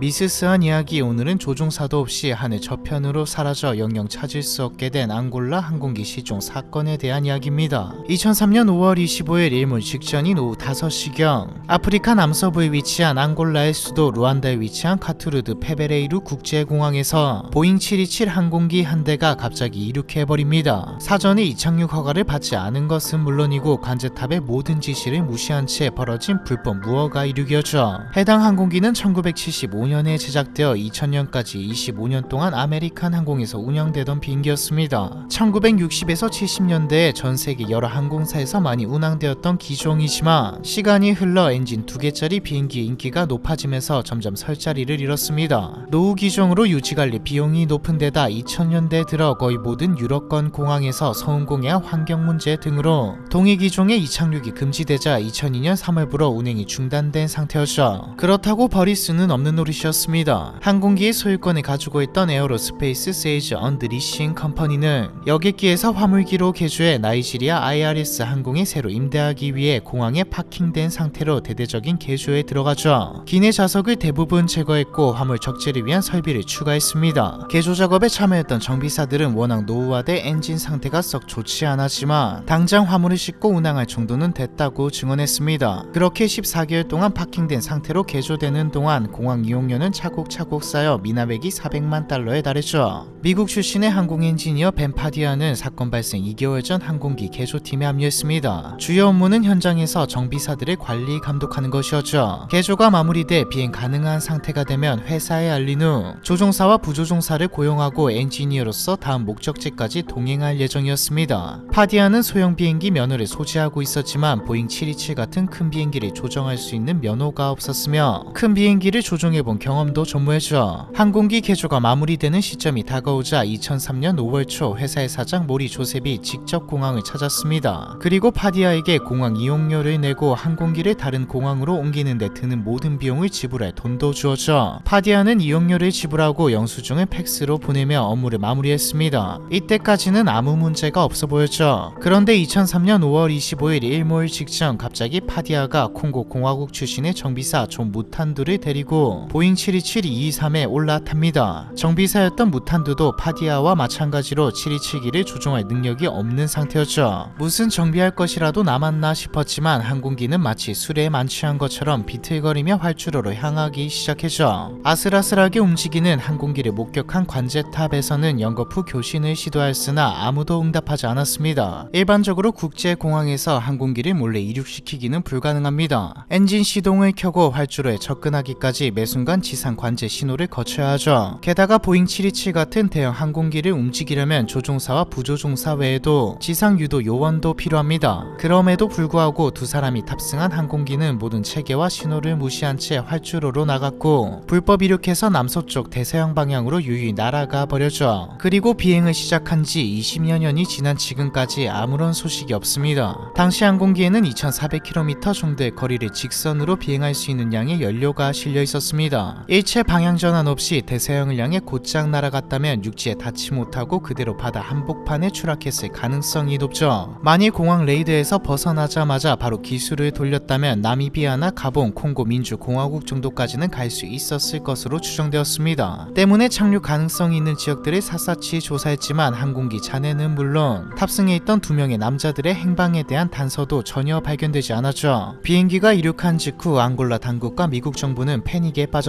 미스스한 이야기 오늘은 조종사도 없이 하늘 저편으로 사라져 영영 찾을 수 없게 된 앙골라 항공기 시종 사건에 대한 이야기입니다. 2003년 5월 25일 일몰 직전인 오후 5시경 아프리카 남서부에 위치한 앙골라의 수도 루안다에 위치한 카투르드 페베레이루 국제공항에서 보잉 727 항공기 한 대가 갑자기 이륙해버립니다. 사전에 이착륙 허가를 받지 않은 것은 물론이고 관제탑의 모든 지시를 무시한 채 벌어진 불법 무허가 이륙이었죠. 해당 항공기는 1975년 에 제작되어 2000년까지 25년 동안 아메리칸 항공에서 운영되던 비행기였습니다. 1960에서 70년대에 전 세계 여러 항공사에서 많이 운항되었던 기종이지만 시간이 흘러 엔진 두 개짜리 비행기의 인기가 높아지면서 점점 설 자리를 잃었습니다. 노후 기종으로 유지관리 비용이 높은 데다 2000년대 들어 거의 모든 유럽권 공항에서 서운공해와 환경 문제 등으로 동해 기종의 이착륙이 금지되자 2002년 3월부로 운행이 중단된 상태였죠. 그렇다고 버릴 수는 없는 노릇이 었습니다. 항공기의 소유권을 가지고 있던 에어로스페이스 세이즈 언드리싱 컴퍼니는 여객기에서 화물기로 개조해 나이지리아 IRS 항공에 새로 임대하기 위해 공항에 파킹된 상태로 대대적인 개조에 들어가죠. 기내 좌석을 대부분 제거했고 화물 적재를 위한 설비를 추가했습니다. 개조 작업에 참여했던 정비사들은 워낙 노후화돼 엔진 상태가 썩 좋지 않았지만 당장 화물을 싣고 운항할 정도는 됐다고 증언했습니다. 그렇게 14개월 동안 파킹된 상태로 개조되는 동안 공항 이용 료는 차곡차곡 쌓여 미납액이 400만 달러에 달했죠. 미국 출신의 항공 엔지니어 벤 파디아는 사건 발생 2개월 전 항공기 개조팀에 합류했습니다. 주요 업무는 현장에서 정비사들의 관리 감독하는 것이었죠. 개조가 마무리돼 비행 가능한 상태가 되면 회사에 알린 후 조종사와 부조종사를 고용하고 엔지니어로서 다음 목적지까지 동행할 예정이었습니다. 파디아는 소형 비행기 면허를 소지하고 있었지만 보잉 727 같은 큰 비행기를 조정할 수 있는 면허가 없었으며 큰 비행기를 조종해본 경험도 전무했죠. 항공기 개조가 마무리되는 시점이 다가오자 2003년 5월 초 회사의 사장 모리 조셉이 직접 공항을 찾았습니다. 그리고 파디아에게 공항 이용료를 내고 항공기를 다른 공항으로 옮기는 데 드는 모든 비용을 지불할 돈도 주었죠. 파디아는 이용료를 지불하고 영수증을 팩스로 보내며 업무를 마무리했습니다. 이때까지는 아무 문제가 없어 보였죠. 그런데 2003년 5월 25일 일몰 직전 갑자기 파디아가 콩고 공화국 출신의 정비사 존 무탄두를 데리고 보잉 727-223에 올라탑니다. 정비사였던 무탄두도 파디아와 마찬가지로 727기를 조종할 능력이 없는 상태였죠. 무슨 정비할 것이라도 남았나 싶었지만 항공기는 마치 술에 만취한 것처럼 비틀거리며 활주로로 향하기 시작했죠. 아슬아슬하게 움직이는 항공기를 목격한 관제탑에서는 연거 푸 교신을 시도하였으나 아무도 응답하지 않았습니다. 일반적으로 국제공항에서 항공기를 몰래 이륙시키기는 불가능합니다. 엔진 시동을 켜고 활주로에 접근하기까지 매 순간 지상 관제 신호를 거쳐야 하죠. 게다가 보잉 727 같은 대형 항공기를 움직이려면 조종사와 부조종사 외에도 지상 유도 요원도 필요합니다. 그럼에도 불구하고 두 사람이 탑승한 항공기는 모든 체계와 신호를 무시한 채 활주로로 나갔고 불법 이륙해서 남서쪽 대서양 방향으로 유유히 날아가 버렸죠. 그리고 비행을 시작한 지 20여 년이 지난 지금까지 아무런 소식이 없습니다. 당시 항공기에는 2,400km 정도의 거리를 직선으로 비행할 수 있는 양의 연료가 실려 있었습니다. 일체 방향 전환 없이 대서양을 향해 곧장 날아갔다면 육지에 닿지 못하고 그대로 바다 한복판에 추락했을 가능성이 높죠. 만일 공항 레이드에서 벗어나자마자 바로 기술을 돌렸다면 나미비아나 가봉, 콩고 민주공화국 정도까지는 갈 수 있었을 것으로 추정되었습니다. 때문에 착륙 가능성이 있는 지역들을 샅샅이 조사했지만 항공기 잔해는 물론 탑승해 있던 두 명의 남자들의 행방에 대한 단서도 전혀 발견되지 않았죠. 비행기가 이륙한 직후 앙골라 당국과 미국 정부는 패닉에 빠졌습니다.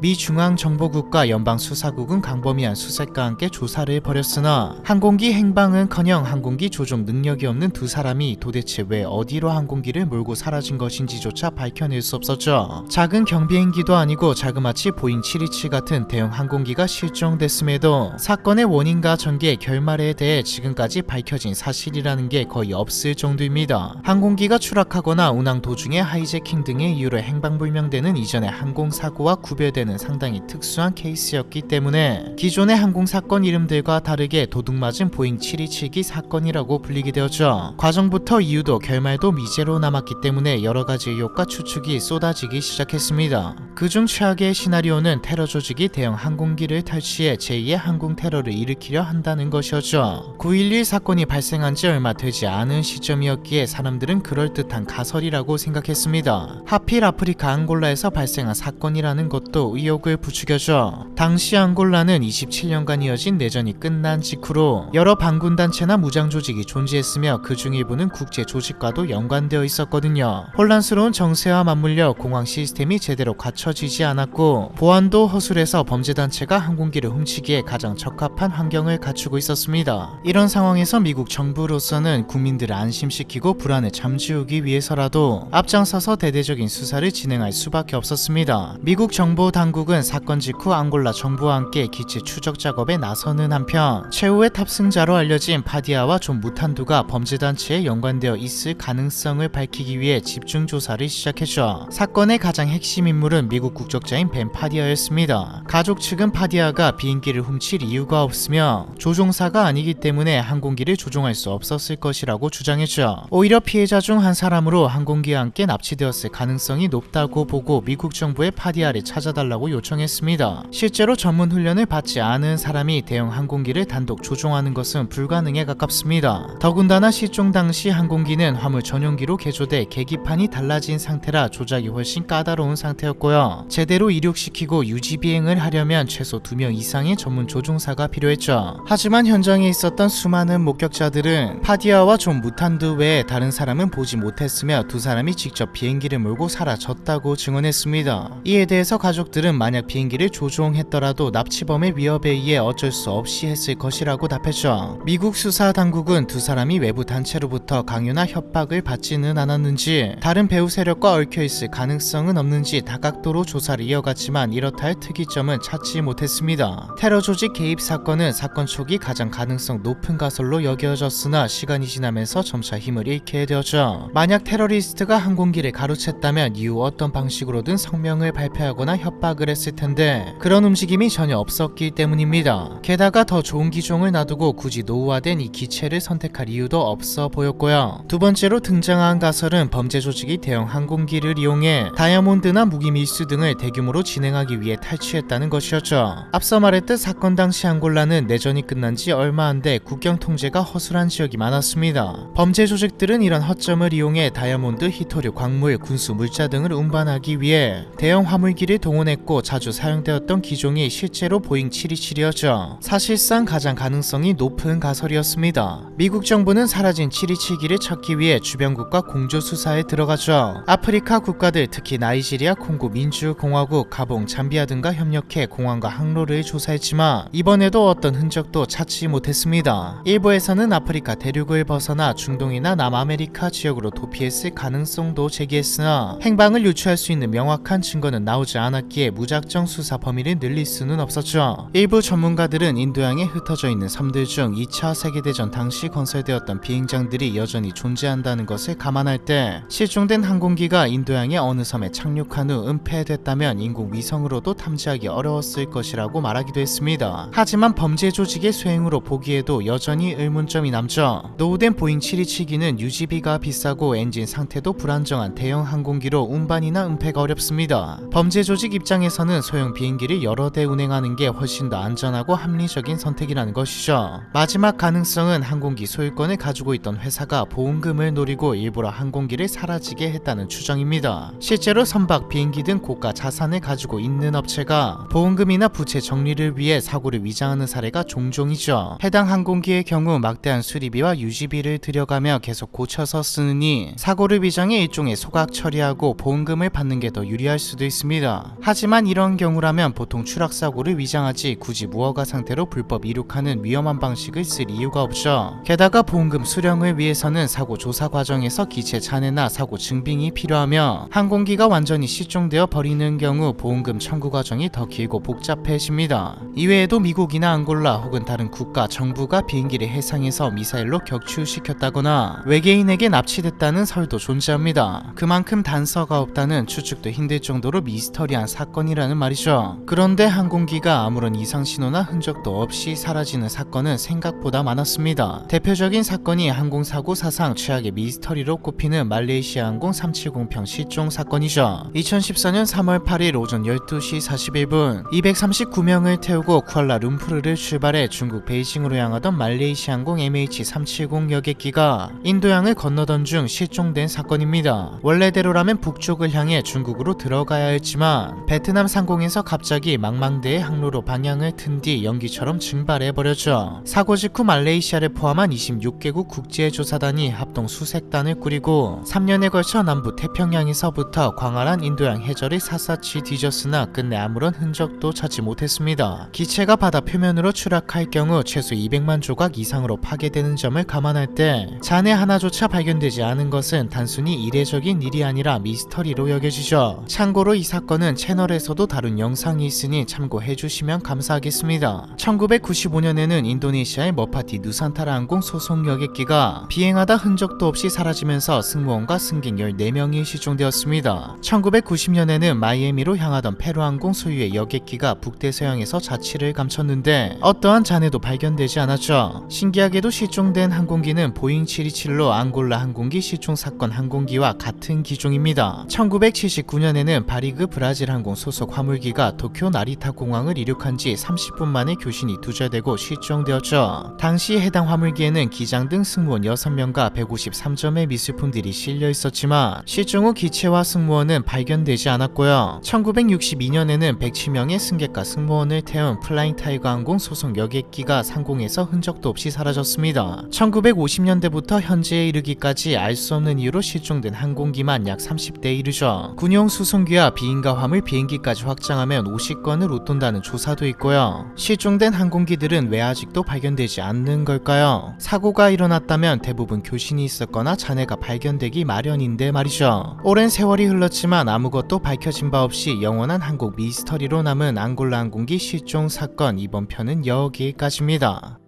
미 중앙정보국과 연방수사국은 강범위한 수색과 함께 조사를 벌였으나 항공기 행방은커녕 항공기 조종 능력이 없는 두 사람이 도대체 왜 어디로 항공기를 몰고 사라진 것인지조차 밝혀낼 수 없었죠. 작은 경비행기도 아니고 자그마치 보잉 727 같은 대형 항공기가 실종됐음에도 사건의 원인과 전개 결말에 대해 지금까지 밝혀진 사실이라는 게 거의 없을 정도입니다. 항공기가 추락하거나 운항 도중에 하이제킹 등의 이유로 행방불명되는 이전의 항공사고 와 구별되는 상당히 특수한 케이스였기 때문에 기존의 항공사건 이름들과 다르게 도둑맞은 보잉 727기 사건이라고 불리게 되었죠. 과정부터 이유도 결말도 미제로 남았기 때문에 여러 가지 의혹과 추측이 쏟아지기 시작했습니다. 그 그중 최악의 시나리오는 테러 조직이 대형 항공기를 탈취해 제2의 항공 테러를 일으키려 한다는 것이었죠. 9.11 사건이 발생한 지 얼마 되지 않은 시점이었기에 사람들은 그럴듯한 가설이라고 생각했습니다. 하필 아프리카 앙골라에서 발생한 사건이라 는 것도 의혹을 부추겨져 당시 앙골라는 27년간 이어진 내전이 끝난 직후로 여러 반군단체나 무장조직이 존재했으며 그중 일부는 국제조직과도 연관되어 있었거든요. 혼란스러운 정세와 맞물려 공항 시스템이 제대로 갖춰지지 않았고 보안도 허술해서 범죄단체가 항공기를 훔치기에 가장 적합한 환경을 갖추고 있었습니다. 이런 상황에서 미국 정부로서는 국민들을 안심시키고 불안을 잠재우기 위해서라도 앞장서서 대대적인 수사를 진행할 수밖에 없었습니다. 미국 정보 당국은 사건 직후 앙골라 정부와 함께 기체 추적 작업에 나서는 한편 최후의 탑승자로 알려진 파디아와 존 무탄두가 범죄단체에 연관되어 있을 가능성을 밝히기 위해 집중 조사를 시작했죠. 사건의 가장 핵심 인물은 미국 국적자인 벤 파디아였습니다. 가족 측은 파디아가 비행기를 훔칠 이유가 없으며 조종사가 아니기 때문에 항공기를 조종할 수 없었을 것이라고 주장했죠. 오히려 피해자 중 한 사람으로 항공기와 함께 납치되었을 가능성이 높다고 보고 미국 정부에 파디아 를 찾아달라고 요청했습니다. 실제로 전문 훈련을 받지 않은 사람이 대형 항공기를 단독 조종하는 것은 불가능에 가깝습니다. 더군다나 실종 당시 항공기는 화물 전용기로 개조돼 계기판이 달라진 상태라 조작이 훨씬 까다로운 상태였고요. 제대로 이륙시키고 유지 비행을 하려면 최소 2명 이상의 전문 조종사가 필요했죠. 하지만 현장에 있었던 수많은 목격자들은 파디아와 존 무탄두 외에 다른 사람은 보지 못했으며 두 사람이 직접 비행기를 몰고 사라졌다고 증언했습니다. 이에 대해 서 가족들은 만약 비행기를 조종했더라도 납치범의 위협에 의해 어쩔 수 없이 했을 것이라고 답했죠. 미국 수사 당국은 두 사람이 외부 단체로부터 강요나 협박을 받지는 않았는지 다른 배후 세력과 얽혀 있을 가능성은 없는지 다각도로 조사를 이어갔지만 이렇다 할 특이점은 찾지 못했습니다. 테러 조직 개입 사건은 사건 초기 가장 가능성 높은 가설로 여겨졌으나 시간이 지나면서 점차 힘을 잃게 되었죠. 만약 테러리스트가 항공기를 가로챘다면 이후 어떤 방식으로든 성명을 발표 하거나 협박을 했을 텐데 그런 움직임이 전혀 없었기 때문입니다. 게다가 더 좋은 기종을 놔두고 굳이 노후화된 이 기체를 선택할 이유도 없어 보였고요. 두 번째로 등장한 가설은 범죄 조직이 대형 항공기를 이용해 다이아몬드나 무기 밀수 등을 대규모로 진행하기 위해 탈취했다는 것이었죠. 앞서 말했듯 사건 당시 앙골라는 내전이 끝난 지 얼마 안 돼 국경 통제가 허술한 지역이 많았습니다. 범죄 조직들은 이런 허점을 이용해 다이아몬드, 히토류, 광물, 군수, 물자 등을 운반하기 위해 대형 화물 기를 동원했고 자주 사용되었던 기종이 실제로 보잉 727이었죠. 사실상 가장 가능성이 높은 가설이었습니다. 미국 정부는 사라진 727기를 찾기 위해 주변국과 공조 수사에 들어가죠. 아프리카 국가들 특히 나이지리아, 콩고 민주공화국, 가봉, 잠비아 등과 협력해 공항과 항로를 조사했지만 이번에도 어떤 흔적도 찾지 못했습니다. 일부에서는 아프리카 대륙을 벗어나 중동이나 남아메리카 지역으로 도피했을 가능성도 제기했으나 행방을 유추할 수 있는 명확한 증거는 나오지 않았기에 무작정 수사 범위를 늘릴 수는 없었죠. 일부 전문가들은 인도양에 흩어져 있는 섬들 중 2차 세계대전 당시 건설되었던 비행장들이 여전히 존재한다는 것을 감안할 때 실종된 항공기가 인도양의 어느 섬에 착륙한 후 은폐됐다면 인공위성으로도 탐지하기 어려웠을 것이라고 말하기도 했습니다. 하지만 범죄 조직의 수행으로 보기에도 여전히 의문점이 남죠. 노후된 보잉 727기는 유지비가 비싸고 엔진 상태도 불안정한 대형 항공기로 운반이나 은폐가 어렵습니다. 범죄 조직 입장에서는 소형 비행기를 여러 대 운행하는 게 훨씬 더 안전하고 합리적인 선택이라는 것이죠. 마지막 가능성은 항공기 소유권을 가지고 있던 회사가 보험금을 노리고 일부러 항공기를 사라지게 했다는 추정입니다. 실제로 선박, 비행기 등 고가 자산을 가지고 있는 업체가 보험금이나 부채 정리를 위해 사고를 위장하는 사례가 종종이죠. 해당 항공기의 경우 막대한 수리비와 유지비를 들여가며 계속 고쳐서 쓰느니 사고를 위장해 일종의 소각 처리하고 보험금을 받는 게 더 유리할 수도 있습니다. 하지만 이런 경우라면 보통 추락 사고를 위장하지 굳이 무허가 상태로 불법 이륙하는 위험한 방식을 쓸 이유가 없죠. 게다가 보험금 수령을 위해서는 사고 조사 과정에서 기체 잔해나 사고 증빙이 필요하며 항공기가 완전히 실종되어 버리는 경우 보험금 청구 과정이 더 길고 복잡해집니다. 이외에도 미국이나 앙골라 혹은 다른 국가 정부가 비행기를 해상에서 미사일로 격추시켰다거나 외계인에게 납치됐다는 설도 존재합니다. 그만큼 단서가 없다는 추측도 힘들 정도로 미 스터리한 사건이라는 말이죠. 그런데 항공기가 아무런 이상 신호나 흔적도 없이 사라지는 사건은 생각보다 많았습니다. 대표적인 사건이 항공사고 사상 최악의 미스터리로 꼽히는 말레이시아 항공 370편 실종 사건이죠. 2014년 2013년 3월 8일 오전 12시 41분 239명을 태우고 쿠알라룸푸르를 출발해 중국 베이징으로 향하던 말레이시아 항공 MH370 여객기가 인도양을 건너던 중 실종된 사건입니다. 원래대로라면 북쪽을 향해 중국으로 들어가야 했지 만 베트남 상공에서 갑자기 망망대해 항로로 방향을 튼 뒤 연기처럼 증발해버렸죠. 사고 직후 말레이시아를 포함한 26개국 국제조사단이 합동 수색단을 꾸리고 3년에 걸쳐 남부 태평양에서부터 광활한 인도양 해저를 샅샅이 뒤졌으나 끝내 아무런 흔적도 찾지 못했습니다. 기체가 바다 표면으로 추락할 경우 최소 200만 조각 이상으로 파괴되는 점을 감안할 때 잔해 하나조차 발견되지 않은 것은 단순히 이례적인 일이 아니라 미스터리로 여겨지죠. 참고로 이 사건 은 채널에서도 다룬 영상이 있으니 참고해 주시면 감사하겠습니다. 1995년에는 인도네시아의 머파티 누산타라 항공 소속 여객기가 비행하다 흔적도 없이 사라지면서 승무원과 승객 14명이 실종되었습니다. 1990년에는 마이애미로 향하던 페루항공 소유의 여객기가 북대서양에서 자취를 감췄는데 어떠한 잔해도 발견되지 않았죠. 신기하게도 실종된 항공기는 보잉 727로 앙골라 항공기 실종 사건 항공기와 같은 기종입니다. 1979년에는 바리그 브라질 항공 소속 화물기가 도쿄 나리타 공항을 이륙한 지 30분 만에 교신이 두절되고 실종되었죠. 당시 해당 화물기에는 기장 등 승무원 6명과 153점의 미술품들이 실려 있었지만 실종 후 기체와 승무원은 발견되지 않았고요. 1962년에는 107명의 승객과 승무원을 태운 플라잉 타이거 항공 소속 여객기가 상공에서 흔적도 없이 사라졌습니다. 1950년대부터 현재에 이르기까지 알 수 없는 이유로 실종된 항공기만 약 30대에 이르죠. 군용 수송기와 비 인가 화물 비행기까지 확장하면 50건을 웃돈다는 조사도 있고요. 실종된 항공기들은 왜 아직도 발견되지 않는 걸까요? 사고가 일어났다면 대부분 교신이 있었거나 잔해가 발견되기 마련인데 말이죠. 오랜 세월이 흘렀지만 아무것도 밝혀진 바 없이 영원한 한국 미스터리로 남은 앙골라 항공기 실종 사건 이번 편은 여기까지입니다.